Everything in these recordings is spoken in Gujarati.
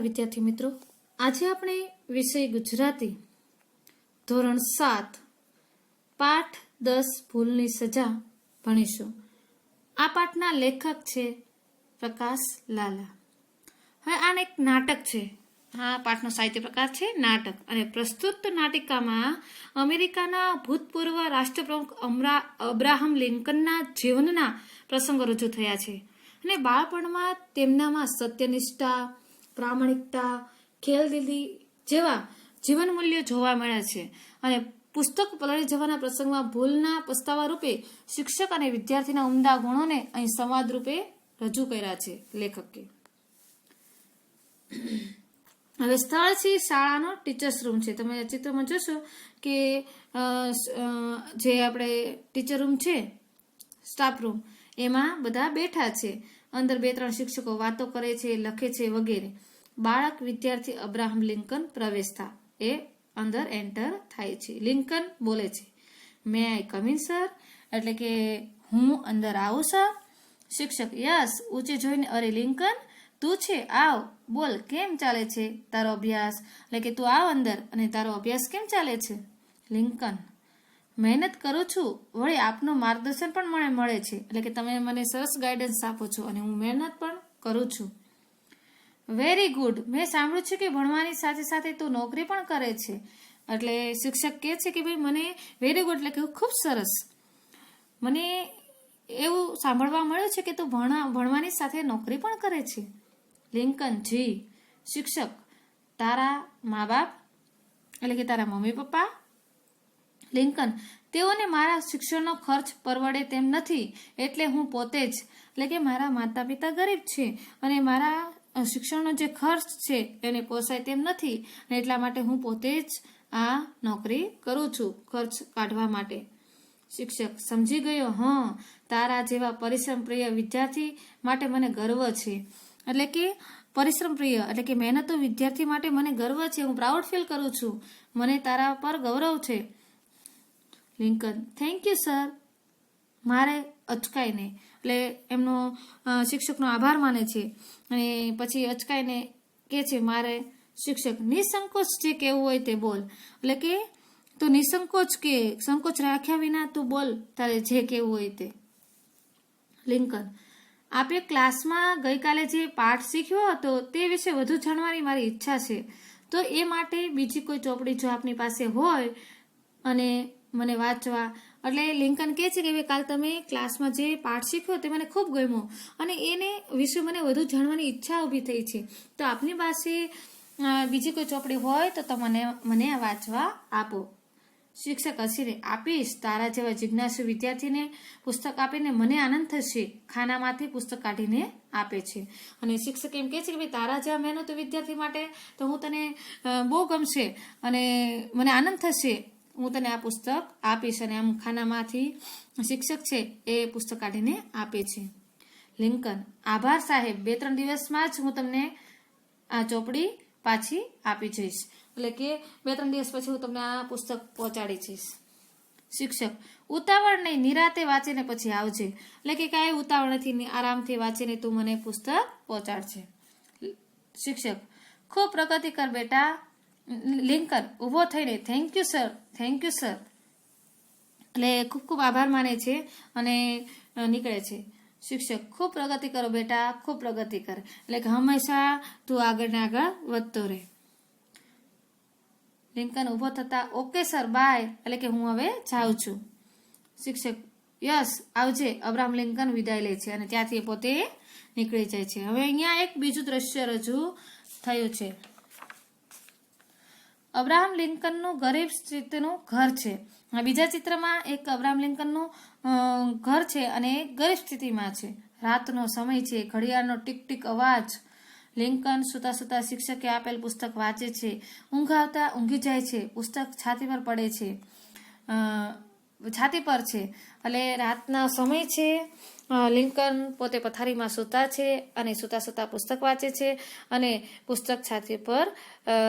વિદ્યાર્થી મિત્રો. આજે આપણે વિષય ગુજરાતી. ધોરણ સાત. પાઠ દસ ભૂલની સજા ભણીશું. આ પાઠના લેખક છે પ્રકાશ લાલા. હવે આને એક નાટક છે. આ પાઠનો સાહિત્ય પ્રકાર છે નાટક. અને પ્રસ્તુત નાટિકામાં અમેરિકાના ભૂતપૂર્વ રાષ્ટ્રપ્રમુખ અમરા, અબ્રાહમ લિંકનના જીવનના પ્રસંગો રજૂ થયા છે. અને બાળપણમાં તેમનામાં સત્યનિષ્ઠા પ્રામાણિકતા, ખેલદિલી જેવા જીવન મૂલ્યો જોવા મળે છે. અને પુસ્તક પલળી જવાના પ્રસંગમાં ભૂલના પસ્તાવા રૂપે શિક્ષક અને વિદ્યાર્થીના ઉમદા ગુણોને અહીં સંવાદ રૂપે રજૂ કર્યા છે લેખકે. હવે સ્થળ છે શાળાનો ટીચર્સ રૂમ છે. તમે ચિત્રમાં જોશો કે જે આપણે ટીચર રૂમ છે સ્ટાફ રૂમ એમાં બધા બેઠા છે. અંદર બે ત્રણ શિક્ષકો વાતો કરે છે, લખે છે વગેરે. બાળક વિદ્યાર્થી અબ્રાહમ લિંકન પ્રવેશતા. એ અંદર એન્ટર થાય છે. લિંકન બોલે છે મે આઈ કમિન સર એટલે કે, હું અંદર આવું સર શિક્ષક યસ ઊંચે જોઈને, અરે લિંકન, તું છે? આવ. બોલ, કેમ ચાલે છે તારો અભ્યાસ? એટલે કે, તું આવ અંદર અને તારો અભ્યાસ કેમ ચાલે છે? લિંકન, મહેનત કરું છું. વળી આપનું માર્ગદર્શન પણ મને મળે છે. એટલે કે, તમે મને સરસ ગાઈડન્સ આપો છો અને હું મહેનત પણ કરું છું. વેરી ગુડ મેં સાંભળ્યું છે કે ભણવાની સાથે સાથે તું નોકરી પણ કરે છે. એટલે શિક્ષક કહે છે કે ભાઈ મને વેરી ગુડ એટલે કે ખૂબ સરસ. મને એવું સાંભળવા મળ્યું છે કે તું ભણા, ભણવાની સાથે નોકરી પણ કરે છે. લિંકન જી, શિક્ષક, તારા મા બાપ એટલે કે તારા મમ્મી પપ્પા, લિંકન, તેઓને મારા શિક્ષણનો ખર્ચ પરવડે તેમ નથી. એટલે હું પોતે જ, એટલે કે મારા માતા પિતા ગરીબ છે અને મારા શિક્ષણનો જે ખર્ચ છે એને પોસાય તેમ નથી અને એટલા માટે હું પોતે જ આ નોકરી કરું છું ખર્ચ કાઢવા માટે. શિક્ષક સમજી ગયો, હં, તારા જેવા પરિશ્રમ પ્રિય વિદ્યાર્થી માટે મને ગર્વ છે. એટલે કે પરિશ્રમ પ્રિય એટલે કે મહેનતો વિદ્યાર્થી માટે મને ગર્વ છે, હું પ્રાઉડ ફીલ કરું છું. મને તારા પર ગૌરવ છે. લિંકન થેન્ક યુ સર મારે અચકાઈને એટલે એમનો શિક્ષકનો આભાર માને છે. અને પછી અચકાઈને કે છે, મારે શિક્ષક નિસંકોચ જે કેવું હોય તે બોલ. એટલે કે, તું નિસંકોચ કે, સંકોચ રાખ્યા વિના તું બોલ, તારે જે કેવું હોય તે. લિંકન, આપે ક્લાસમાં ગઈકાલે જે પાઠ શીખ્યો હતો તે વિશે વધુ જાણવાની મારી ઈચ્છા છે. તો એ માટે બીજી કોઈ ચોપડી જો આપની પાસે હોય અને મને વાંચવા એટલે લિંકન કહે છે કે ભાઈ કાલ તમે ક્લાસમાં જે પાઠ શીખ્યો તે મને ખૂબ ગમ્યો. અને એને વિશે મને વધુ જાણવાની ઈચ્છા ઊભી થઈ છે. તો આપની પાસે બીજી કોઈ ચોપડી હોય તો તમને મને વાંચવા આપો. શિક્ષક હસીને, આપીશ, તારા જેવા જિજ્ઞાસુ વિદ્યાર્થીને પુસ્તક આપીને મને આનંદ થશે. ખાનામાંથી પુસ્તક કાઢીને આપે છે. અને શિક્ષક એમ કહે છે કે, ભાઈ, તારા જેવા મહેનતુ વિદ્યાર્થી માટે તો હું તને બહુ ગમશે અને મને આનંદ થશે. હું તને આ પુસ્તક આપીશ અને આમ ખાનામાંથી શિક્ષક છે એ પુસ્તક કાઢીને આપે છે. લિંકન, આભાર સાહેબ, બે ત્રણ દિવસમાં જ હું તમને આ ચોપડી પાછી આપી જઈશ. એટલે કે બે ત્રણ દિવસ પછી હું તમને આ પુસ્તક પહોંચાડી જઈશ. શિક્ષક ઉતાવળ નહીં નિરાતે વાંચીને પછી આવજે. એટલે કે કાંઈ ઉતાવળ નથી આરામથી વાંચીને તું મને પુસ્તક પહોંચાડશે શિક્ષક, ખૂબ પ્રગતિ કર બેટા લિંકન, ઊભો થઈને thank you sir thank you sir એટલે ખૂબ ખૂબ આભાર માને છે અને નીકળે છે. શિક્ષક, ખૂબ પ્રગતિ કરો બેટા, ખૂબ પ્રગતિ કર. એટલે કે હંમેશા તું આગળ ને આગળ વધતો રહે. લિંકન ઊભો થતા ઓકે સર બાય એટલે કે, હું હવે જાઉં છું. શિક્ષક યસ આવજે. અબ્રાહમ લિંકન વિદાય લે છે અને ત્યાંથી પોતે નીકળી જાય છે. હવે અહીંયા એક બીજું દ્રશ્ય રજૂ થયું છે. અબ્રાહમ લિંકનનું ગરીબ સ્થિતિનું ઘર છે. બીજા ચિત્રમાં એક અબ્રાહમ લિંકનનું ઘર છે અને ગરીબ સ્થિતિમાં છે. રાતનો સમય છે, ઘડિયાળનો ટીક ટીક અવાજ. લિંકન સુતા સુતા શિક્ષકે આપેલ પુસ્તક વાંચે છે. ઊંઘ આવતા ઊંઘી જાય છે. પુસ્તક છાતી પર પડે છે. છાતી પર છે. એટલે રાતના સમય છે લિંકન પોતે પથારીમાં સૂતા છે અને સૂતા સૂતા પુસ્તક વાંચે છે અને પુસ્તક છાતી પર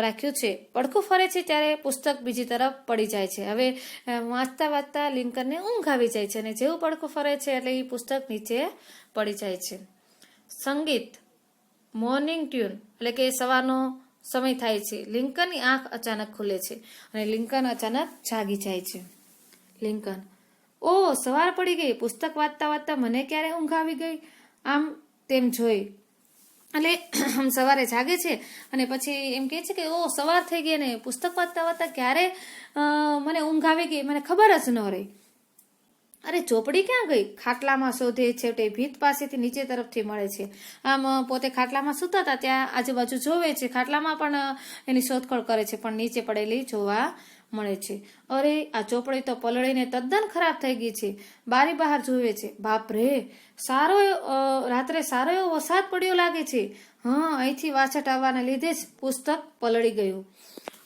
રાખ્યું છે. પડખું ફરે છે ત્યારે પુસ્તક બીજી તરફ પડી જાય છે. હવે વાંચતા વાંચતા લિંકનને ઊંઘ આવી જાય છે અને જેવું પડખું ફરે છે એટલે એ પુસ્તક નીચે પડી જાય છે. સંગીત, મોર્નિંગ ટ્યુન એટલે કે સવારનો સમય થાય છે. લિંકનની આંખ અચાનક ખુલે છે અને લિંકન અચાનક જાગી જાય છે. લિંકન ઓ સવાર પડી ગઈ. પુસ્તક વાંચતા વાંચતા મને ક્યારે ઊંઘ આવી ગઈ? આમ તેમ જોઈ. એટલે આમ સવારે જાગે છે અને પછી એમ કહે છે કે ઓ સવાર થઈ ગઈ ને પુસ્તક વાંચતા વાંચતા ક્યારે મને ઊંઘ આવી ગઈ? મને ખબર જ ન રહી. અરે, ચોપડી ક્યાં ગઈ? ખાટલામાં શોધે છેવટે ભીત પાસેથી નીચે તરફથી મળે છે. આમ પોતે ખાટલામાં સૂતા હતા, ત્યાં આજુબાજુ જોવે છે. ખાટલામાં પણ એની શોધખોળ કરે છે, પણ નીચે પડેલી જોવા મળે છે. અરે, આ ચોપડી તો પલળીને તદ્દન ખરાબ થઈ ગઈ છે. બારી બહાર જોવે છે. બાપ રે, સારો રાત્રે સારો એવો વરસાદ પડ્યો લાગે છે. હા, અહીંથી વાછટ આવવાને લીધે જ પુસ્તક પલળી ગયું.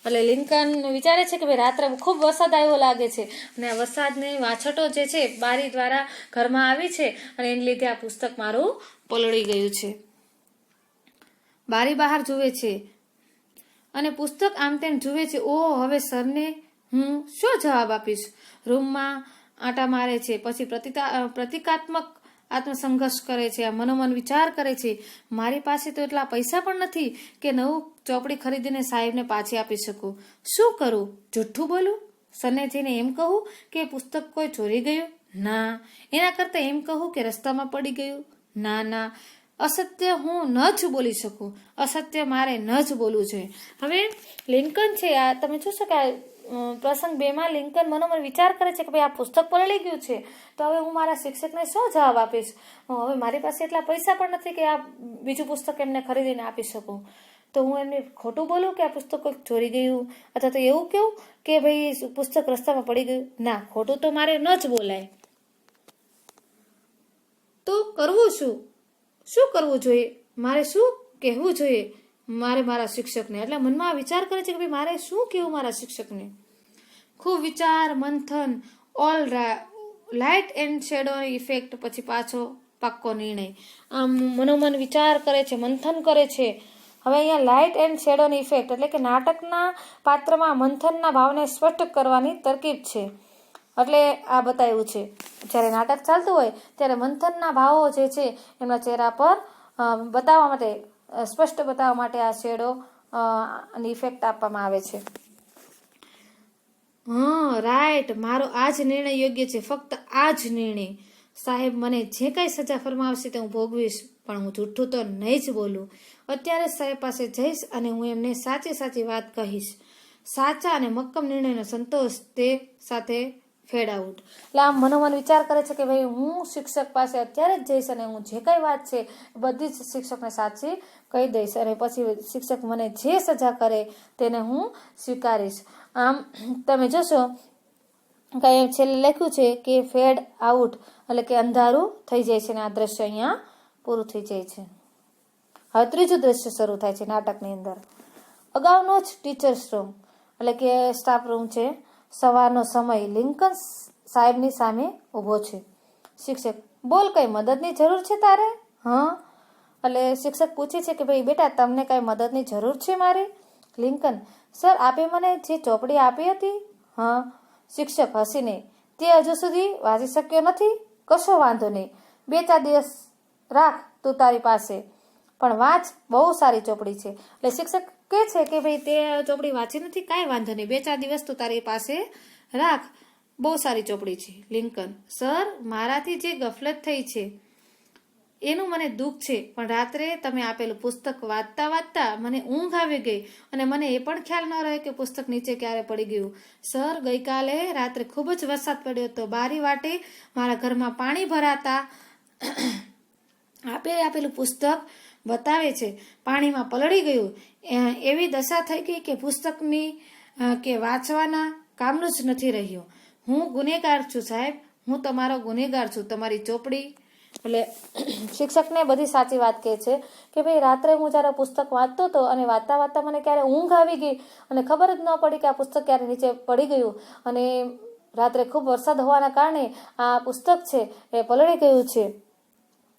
એટલે લિંકન વિચારે છે કે ભાઈ, રાત્રે ખૂબ વરસાદ આવ્યો લાગે છે. અને આ વરસાદની વાછટો જે છે, બારી દ્વારા ઘરમાં આવી છે અને એને લીધે આ પુસ્તક મારું પલળી ગયું છે. બારી બહાર જુએ છે. અને પુસ્તક આમ તેમ જુએ છે ઓ હવે સરને હું શું જવાબ આપીશ? રૂમમાં આટા મારે છે, પછી પ્રતિકા પ્રતિકાત્મક આત્મસંઘર્ષ કરે છે, આ મનોમન વિચાર કરે છે, મારી પાસે તો એટલા પૈસા પણ નથી કે નવું ચોપડી ખરીદીને સાહેબને પાછી આપી શકું. શું કરું? જુઠ્ઠું બોલું? સરને જઈને એમ કહું કે પુસ્તક કોઈ ચોરી ગયું? ના. એના કરતાં એમ કહું કે રસ્તામાં પડી ગયું? ના ના. અસત્ય હું ન જ બોલી શકું. અસત્ય મારે ન જ બોલવું જોઈએ. હવે લિંકન છે, આ તમે જોશો કે આ પ્રસંગ બેમાં લિંકન મનોમન વિચાર કરે છે કે ભાઈ આ પુસ્તક પલળી ગયું છે. તો હવે હું મારા શિક્ષકને શું જવાબ આપીશ? હવે મારી પાસે એટલા પૈસા પણ નથી કે આ બીજું પુસ્તક એમને ખરીદીને આપી શકું. તો હું એમને ખોટું બોલું કે આ પુસ્તક કોઈક ચોરી ગયું? અથવા તો એવું કેવું કે ભાઈ પુસ્તક રસ્તામાં પડી ગયું? ના, ખોટું તો મારે ન જ બોલાય. તો કરવું શું? શું કરવું જોઈએ? મારે શું કહેવું જોઈએ? મારે મારા શિક્ષકને. એટલે મનમાં વિચાર કરે છે કે ભાઈ, મારે શું કહેવું મારા શિક્ષકને? ખૂબ વિચાર, મંથન all light and shadow effect પછી પાછો પાક્કો નિર્ણય. આમ મનોમન વિચાર કરે છે, મંથન કરે છે. હવે અહીંયા લાઇટ એન્ડ શેડોની ઇફેક્ટ એટલે કે નાટકના પાત્રમાં મંથનના ભાવને સ્પષ્ટ કરવાની તરકીબ છે. એટલે આ બતાવ્યું છે. જ્યારે નાટક ચાલતું હોય, ત્યારે મંથનના ભાવો જે છે, એમના ચહેરા પર બતાવવા માટે સ્પષ્ટ બતાવવા માટે આ શેડો ઇફેક્ટ આપવામાં આવે છે. હા રાઈટ મારો આ જ નિર્ણય યોગ્ય છે. ફક્ત આ જ નિર્ણય. સાહેબ, મને જે કાંઈ સજા ફરમાવશે તે હું ભોગવીશ, પણ હું જૂઠું તો નહીં જ બોલું. અત્યારે સાહેબ પાસે જઈશ અને હું એમને સાચી સાચી વાત કહીશ. સાચા અને મક્કમ નિર્ણયનો સંતોષ તે સાથે ફેડ આઉટ એટલે આમ મનોમન વિચાર કરે છે કે ભાઈ હું શિક્ષક પાસે અત્યારે જ જઈશ અને હું જે કઈ વાત છે બધી જ શિક્ષકને સાચી કહી દઈશ અને પછી શિક્ષક મને જે સજા કરે તેને હું સ્વીકારીશ. આમ તમે જોશો કઈ છેલ્લે લખ્યું છે કે ફેડ આઉટ એટલે કે અંધારું થઈ જાય છે અને આ દ્રશ્ય અહીંયા પૂરું થઈ જાય છે. હવે ત્રીજું દ્રશ્ય શરૂ થાય છે નાટકની અંદર. અગાઉનો જ ટીચર્સ રૂમ એટલે કે સ્ટાફ રૂમ છે. સવારનો સમય લિંકન સાહેબની સામે ઊભો છે. શિક્ષક, બોલ કઈ મદદની જરૂર છે તારે? હા? એટલે શિક્ષક પૂછે છે કે ભાઈ, બેટા, તમને કઈ મદદની જરૂર છે મારે? લિંકન, સર, આપે મને જે ચોપડી આપી હતી. હા? શિક્ષક હસીને, તે હજુ સુધી વાંચી શક્યો નથી? કશો વાંધો નહીં. બે ચાર દિવસ રાખ તું તારી પાસે. પણ વાંચ, બહુ સારી ચોપડી છે. એટલે શિક્ષક કહે છે કે ભાઈ, તે ચોપડી વાંચી નથી, કાંઈ વાંધો નહીં. બે ચાર દિવસ તું તારી પાસે રાખ. બહુ સારી ચોપડી છે, લિંકન. સર, મારાથી જે ગફલત થઈ છે, એનું મને દુઃખ છે, પણ રાત્રે તમે આપેલું પુસ્તક વાંચતા વાંચતા મને ઊંઘ આવી ગઈ અને મને એ પણ ખ્યાલ ન રહ્યો કે પુસ્તક નીચે ક્યારે પડી ગયું. સર, ગઈકાલે રાત્રે ખૂબ જ વરસાદ પડ્યો હતો. બારી વાટે મારા ઘરમાં પાણી ભરાતા આપે આપેલું પુસ્તક બતાવે છે. પાણીમાં પલળી ગયું. એવી દશા થઈ ગઈ કે પુસ્તકની કે વાંચવાના કામનું જ નથી રહ્યું. હું ગુનેગાર છું સાહેબ. હું તમારો ગુનેગાર છું. તમારી ચોપડી, એટલે શિક્ષકને બધી સાચી વાત કહે છે કે ભાઈ રાત્રે હું જ્યારે પુસ્તક વાંચતો હતો અને વાંચતા વાંચતા મને ક્યારે ઊંઘ આવી ગઈ અને ખબર જ ન પડી કે આ પુસ્તક ક્યારે નીચે પડી ગયું અને રાત્રે ખૂબ વરસાદ હોવાના કારણે આ પુસ્તક છે એ પલળી ગયું છે.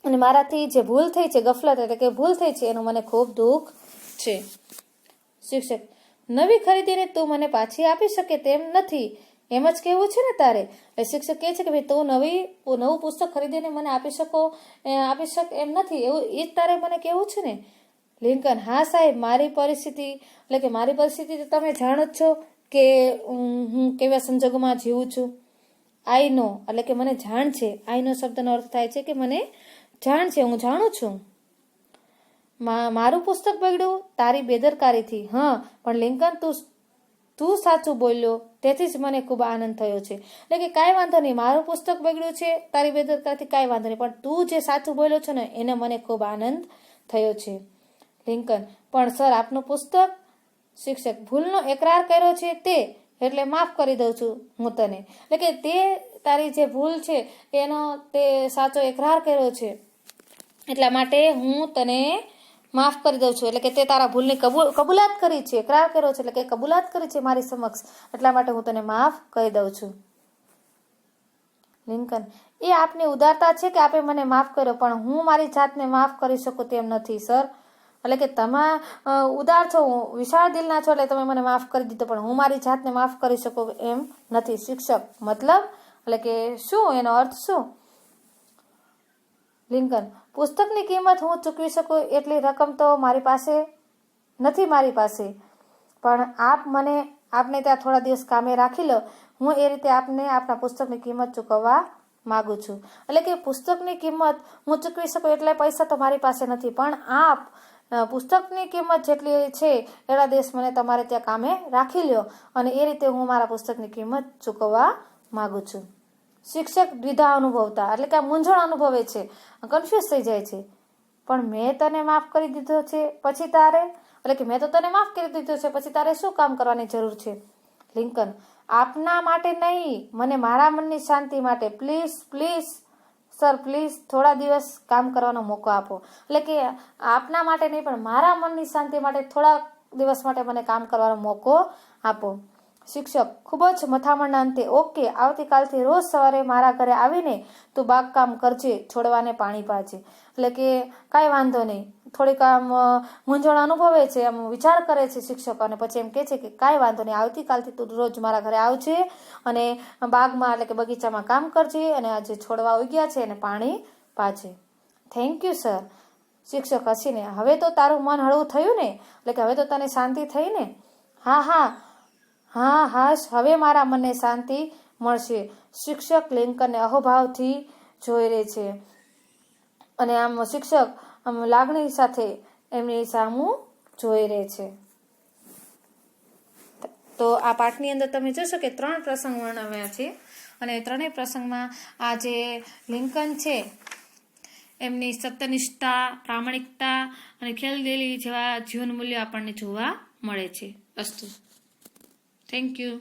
અને મારાથી જે ભૂલ થઈ છે, ગફલત એટલે કે ભૂલ થઈ છે, એનું મને ખૂબ દુઃખ છે. શિક્ષક, નવી ખરીદીને તું મને પાછી આપી શકે તેમ નથી. એમ જ કહેવું છે ને તારે? શિક્ષક કહે છે કે ભાઈ, તું નવી નવું પુસ્તક ખરીદીને મને આપી શકો આપી શક, એમ નથી. એવું એ જ તારે મને કહેવું છે ને? લિંકન, હા સાહેબ, મારી પરિસ્થિતિ, એટલે કે મારી પરિસ્થિતિ તો તમે જાણો જ છો કે હું કેવા સંજોગોમાં જીવું છું. આઈ નો, એટલે કે મને જાણ છે. આઈ નો શબ્દનો અર્થ થાય છે કે મને જાણ છે, હું જાણું છું. મારું પુસ્તક બગડ્યું, તારી બેદરકારીથી. હા, પણ લિંકન તું તું સાચું બોલ્યો, તેથી જ મને ખૂબ આનંદ થયો છે. એટલે કે કાંઈ વાંધો નહીં, મારું પુસ્તક બગડ્યું છે, તારી બેદરકારીથી કાંઈ વાંધો નહીં, પણ તું જે સાચું બોલ્યો છે ને, એને મને ખૂબ આનંદ થયો છે. લિંકન, પણ સર, આપનું પુસ્તક શિક્ષક ભૂલનો એકરાર કર્યો છે તે, એટલે માફ કરી દઉં છું હું તને. એટલે કે તે તારી જે ભૂલ છે, એનો તે સાચો એકરાર કર્યો છે. એટલા માટે હું તને માફ કરી દઉં છું. એટલે કે તે તારા ભૂલની કબૂલ, કબૂલાત કરી છે, એકરાર કર્યો છે, એટલે કે કબૂલાત કરી છે મારી સમક્ષ. એટલા માટે હું તને માફ કરી દઉં છું. લિંકન, એ આપની ઉદારતા છે કે આપે મને માફ કર્યો, પણ હું મારી જાતને માફ કરી શકું તેમ નથી, સર. એટલે કે તમે ઉદાર છો, વિશાળ દિલના છો, એટલે તમે મને માફ કરી દીધો, પણ હું મારી જાતને માફ કરી શકું એમ નથી. શિક્ષક, મતલબ એટલે કે શું? એનો અર્થ શું? લિંકન, પુસ્તકની કિંમત હું ચૂકવી શકું? એટલી રકમ તો મારી પાસે નથી મારી પાસે. પણ આપ મને, આપને ત્યાં થોડા દિવસ કામે રાખી લો. હું એ રીતે આપને આપના પુસ્તકની કિંમત ચૂકવવા માગું છું. એટલે કે પુસ્તકની કિંમત હું ચૂકવી શકું એટલા પૈસા તો મારી પાસે નથી. પણ આપ પુસ્તકની કિંમત જેટલી છે, એટલા દિવસ મને તમારે ત્યાં કામે રાખી લ્યો. અને એ રીતે હું મારા પુસ્તકની કિંમત ચૂકવવા માગું છું. શિક્ષક દ્વિધા અનુભવતા, એટલે કે આ મૂંઝવણ અનુભવે છે. કન્ફ્યુઝ થઈ જાય છે. પણ મેં તને માફ કરી દીધો છે, પછી તારે? એટલે કે મેં તો તને માફ કરી દીધો છે, પછી તારે શું કામ કરવાની જરૂર છે? લિંકન, આપના માટે નહીં, મને મારા મનની શાંતિ માટે. પ્લીઝ પ્લીઝ, સર, પ્લીઝ, થોડા દિવસ કામ કરવાનો મોકો આપો. એટલે કે આપના માટે નહીં, પણ મારા મનની શાંતિ માટે થોડા દિવસ માટે મને કામ કરવાનો મોકો આપો. શિક્ષક, ખૂબ જ મથામણના અંતે, ઓકે, આવતીકાલથી રોજ સવારે મારા ઘરે આવીને તું બાગકામ કરજે, છોડવાને પાણી પાજે. એટલે કે કાંઈ વાંધો નહીં. થોડીક આમ મૂંઝવણ અનુભવે છે, આમ વિચાર કરે છે શિક્ષક અને પછી એમ કહે છે કે, કાંઈ વાંધો નહીં, આવતીકાલથી તું રોજ મારા ઘરે આવજે અને બાગમાં એટલે કે બગીચામાં કામ કરજે અને આ જે છોડવા ઉગ્યા છે એને પાણી પાજે. થેન્ક યુ સર શિક્ષક હસીને, હવે તો તારું મન હળવું થયું ને? એટલે કે હવે તો તને શાંતિ થઈ ને? હા હા. હા, હાશ, હવે મારા મનને શાંતિ મળશે. શિક્ષક લિંકનને અહોભાવથી જોઈ રહે છે. અને આમ શિક્ષક આમ લાગણી સાથે એમની સામું જોઈ રહે છે. તો આ પાઠની અંદર તમે જોશો કે ત્રણ પ્રસંગ વર્ણવ્યા છે. અને ત્રણેય પ્રસંગમાં આ જે લિંકન છે, એમની સત્યનિષ્ઠા પ્રામાણિકતા અને ખેલદિલી જેવા જીવન મૂલ્યો આપણને જોવા મળે છે. અસ્તુ. Thank you